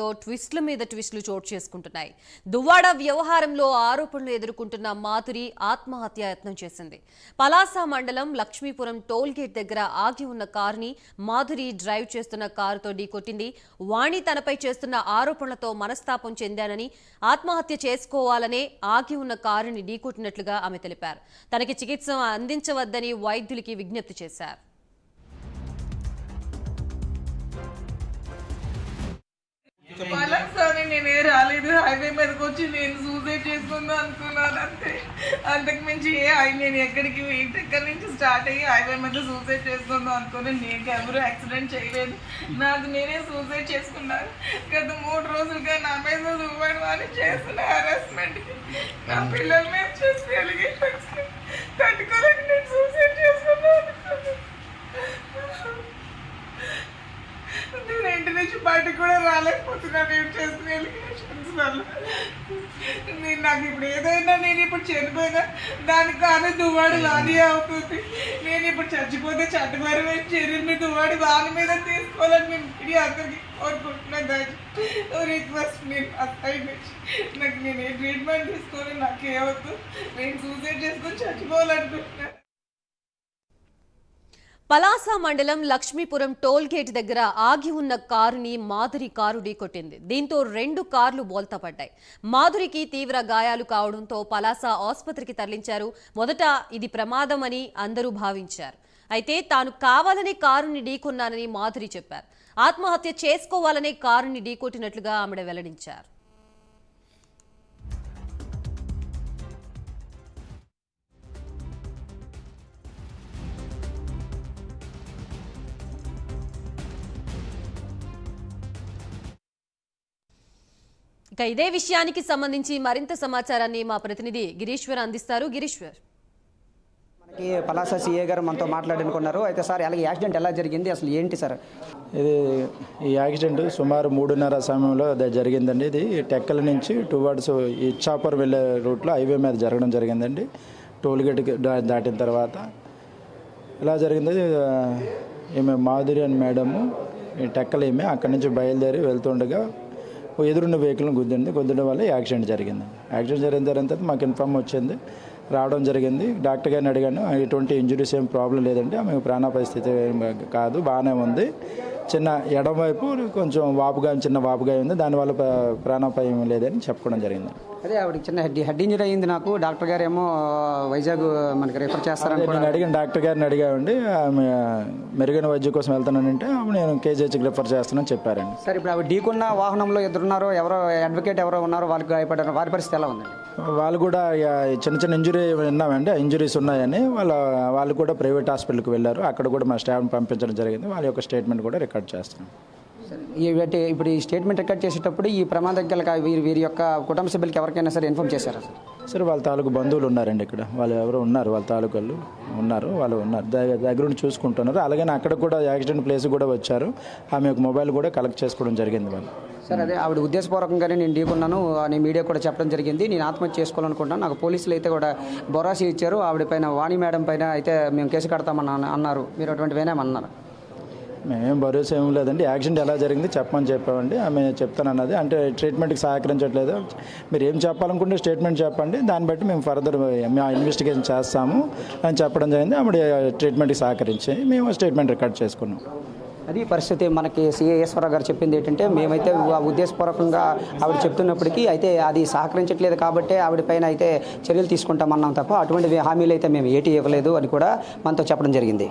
లో ట్విస్టుల మీద ట్విస్టులు చోటు చేసుకుంటున్నాయి. దువ్వాడ వ్యవహారంలో ఆరోపణలు ఎదుర్కొంటున్న మాధురి ఆత్మహత్య యత్నం చేసింది. పలాస మండలం లక్ష్మీపురం టోల్ గేట్ దగ్గర ఆగి ఉన్న కారుని మాధురి డ్రైవ్ చేస్తున్న కారుతో ఢీకొట్టింది. వాణి తనపై చేస్తున్న ఆరోపణలతో మనస్తాపం చెందానని ఆత్మహత్య చేసుకోవాలనే ఆగి ఉన్న కారుని ఢీకొట్టినట్లుగా ఆమె తెలిపారు. తనకి చికిత్స అందించవద్దని వైద్యులకి విజ్ఞప్తి చేశారు. మళ్ళీ నేనే రాలేదు. హైవే మీదకి వచ్చి నేను సూసైడ్ చేసుకుందాం అనుకున్నాను అంతే. అంతకు మించి ఏ నేను ఎక్కడికి దగ్గర నుంచి స్టార్ట్ అయ్యి హైవే మీద సూసైడ్ చేసుకుందాం అనుకుని నేను ఎవరు యాక్సిడెంట్ చేయలేదు. నాకు నేనే సూసైడ్ చేసుకున్నాను. గత మూడు రోజులుగా నా మీద రూపాయి వాళ్ళు చేస్తున్న హెరాస్మెంట్కి నా పిల్లల మీద చేసి వెలిగి తట్టుకోలేక నేను సూసైడ్ చేసుకుందాం అనుకున్నాను నేను ఇంటి నుంచి కూడా రాలేకపోతున్నాను నేను చేసిన ఎలిగేషన్స్ వల్ల. నేను నాకు ఇప్పుడు ఏదైనా నేను ఇప్పుడు చనిపోయినా దానికి కానీ దువ్వాడు వాది అవుతుంది. నేను ఇప్పుడు చచ్చిపోతే చట్టపరమైన చర్యల్ని దువ్వాడు వాని మీద తీసుకోవాలని నేను మీడియా అందరికీ కోరుకుంటున్నాను రిక్వెస్ట్ నేను అసైడ్ నాకు నేను ఏ ట్రీట్మెంట్ తీసుకోవాలి నాకు ఏవద్దు నేను సూసైడ్ చేసుకొని చచ్చిపోవాలనుకుంటున్నాను పలాస మండలం లక్ష్మీపురం టోల్ గేట్ దగ్గర ఆగి ఉన్న కారుని మాధురి కారు ఢీకొట్టింది. దీంతో రెండు కార్లు బోల్తా పడ్డాయి మాధురికి తీవ్ర గాయాలు కావడంతో పలాస ఆసుపత్రికి తరలించారు. మొదట ఇది ప్రమాదమని అందరూ భావించారు. అయితే తాను కావాలనే కారుని ఢీకొన్నానని మాధురి చెప్పారు. ఆత్మహత్య చేసుకోవాలనే కారుని ఢీకొట్టినట్లుగా ఆమె వెల్లడించారు. ఇక ఇదే విషయానికి సంబంధించి మరింత సమాచారాన్ని మా ప్రతినిధి గిరీశ్వర్ అందిస్తారు. గిరీశ్వర్. మనకి పలాస సిఏ గారు మనతో మాట్లాడనుకున్నారు అయితే సార్ అలాగే యాక్సిడెంట్ ఎలా జరిగింది? అసలు ఏంటి సార్? ఇది ఈ యాక్సిడెంట్ సుమారు మూడున్నర సమయంలో అది జరిగిందండి. ఇది టెక్కల నుంచి టువర్డ్స్ ఇచ్చాపర్ వెళ్ళే రూట్లో హైవే మీద జరగడం జరిగిందండి. టోల్ గేట్కి దా- దాటిన తర్వాత ఇలా జరిగింది ఈమె మాధురి అని మేడము ఈ టెక్కల ఈమె అక్కడి నుంచి బయలుదేరి వెళ్తుండగా ఎదురున్న వెహికల్ని గుద్దింది. గుద్దడం వల్ల యాక్సిడెంట్ జరిగింది. యాక్సిడెంట్ జరిగిన తర్వాత మాకు ఇన్ఫామ్ వచ్చింది. రావడం జరిగింది. డాక్టర్ గారిని అడిగాను ఎటువంటి ఇంజురీస్ ఏం ప్రాబ్లం లేదండి. ఆమె ప్రాణాపాయ స్థితి ఏం కాదు. బాగానే ఉంది. చిన్న ఎడమవైపు కొంచెం వాపుగా చిన్న వాపుగా ఉంది. దానివల్ల ప్రాణాపాయం లేదని చెప్పుకోవడం జరిగింది. అదే ఆవిడకి చిన్న హెడ్ హెడ్ ఇంజరీ అయింది నాకు. డాక్టర్ గారు ఏమో వైజాగ్ మనకి రిఫర్ చేస్తారని నేను అడిగిన డాక్టర్ గారిని అడిగామండి. ఆమె మెరుగైన వైద్యం కోసం వెళ్తానంటే ఆమె నేను కేజీహెచ్కి రిఫర్ చేస్తానని చెప్పారండి. సార్ ఇప్పుడు ఆవిడ ఢీకున్న వాహనంలో ఎదురున్నారో ఎవరో అడ్వకేట్ ఎవరో ఉన్నారో వాళ్ళకి గాయపడ్డారు వారి పరిస్థితి ఎలా ఉందండి? వాళ్ళు కూడా చిన్న చిన్న ఇంజురీ విన్నామండి. ఇంజురీస్ ఉన్నాయని వాళ్ళ వాళ్ళు కూడా ప్రైవేట్ హాస్పిటల్కి వెళ్ళారు. అక్కడ కూడా మా స్టాఫ్ పంపించడం జరిగింది. వాళ్ళ యొక్క స్టేట్మెంట్ కూడా రికార్డ్ చేస్తున్నాం. అంటే ఇప్పుడు ఈ స్టేట్మెంట్ రికార్డ్ చేసేటప్పుడు ఈ ప్రమాదం గల వీరి వీరి యొక్క కుటుంబ సభ్యులకి ఎవరికైనా సరే ఇన్ఫార్మ్ చేశారా? సార్ సరే వాళ్ళ తాలూకు బంధువులు ఉన్నారండి ఇక్కడ. వాళ్ళు ఎవరు ఉన్నారు వాళ్ళ తాలూకాలు ఉన్నారు వాళ్ళు ఉన్నారు. దగ్గ- దగ్గర ఉండి చూసుకుంటున్నారు. అలాగే అక్కడ కూడా యాక్సిడెంట్ ప్లేస్ కూడా వచ్చారు. ఆమె యొక్క మొబైల్ కూడా కలెక్ట్ చేసుకోవడం జరిగింది వాళ్ళు. సార్ అదే ఆవిడ ఉద్దేశపూర్వకంగానే నేను ఢీకున్నాను అని మీడియా కూడా చెప్పడం జరిగింది. నేను ఆత్మహత్య చేసుకోవాలనుకుంటున్నాను. నాకు పోలీసులు అయితే కూడా బొరాసి ఇచ్చారు. ఆవిడ పైన వాణి మేడం పైన అయితే మేము కేసు కడతామని అన్న- అన్నారు. మీరు అటువంటి వేనేమన్నారు మేమేం భరోసా ఏం లేదండి. యాక్సిడెంట్ ఎలా జరిగింది చెప్పమని చెప్పామండి. ఆమె చెప్తానన్నది. అంటే ట్రీట్మెంట్కి సహకరించట్లేదు. మీరు ఏం చెప్పాలనుకుంటే స్టేట్మెంట్ చెప్పండి. దాన్ని బట్టి మేము ఫర్దర్ మేము ఇన్వెస్టిగేషన్ చేస్తాము అని చెప్పడం జరిగింది. ఆవిడ ట్రీట్మెంట్కి సహకరించి మేము స్టేట్మెంట్ రికార్డ్ చేసుకున్నాం. అది పరిస్థితి మనకి సిఏశ్వరరావు గారు చెప్పింది ఏంటంటే మేమైతే ఆ ఉద్దేశపూర్వకంగా ఆవిడ చెప్తున్నప్పటికీ అయితే అది సహకరించట్లేదు కాబట్టి ఆవిడ పైన అయితే చర్యలు తీసుకుంటామన్నాం తప్ప అటువంటి హామీలు అయితే మేము ఏటీ ఇవ్వలేదు అని కూడా మనతో చెప్పడం జరిగింది.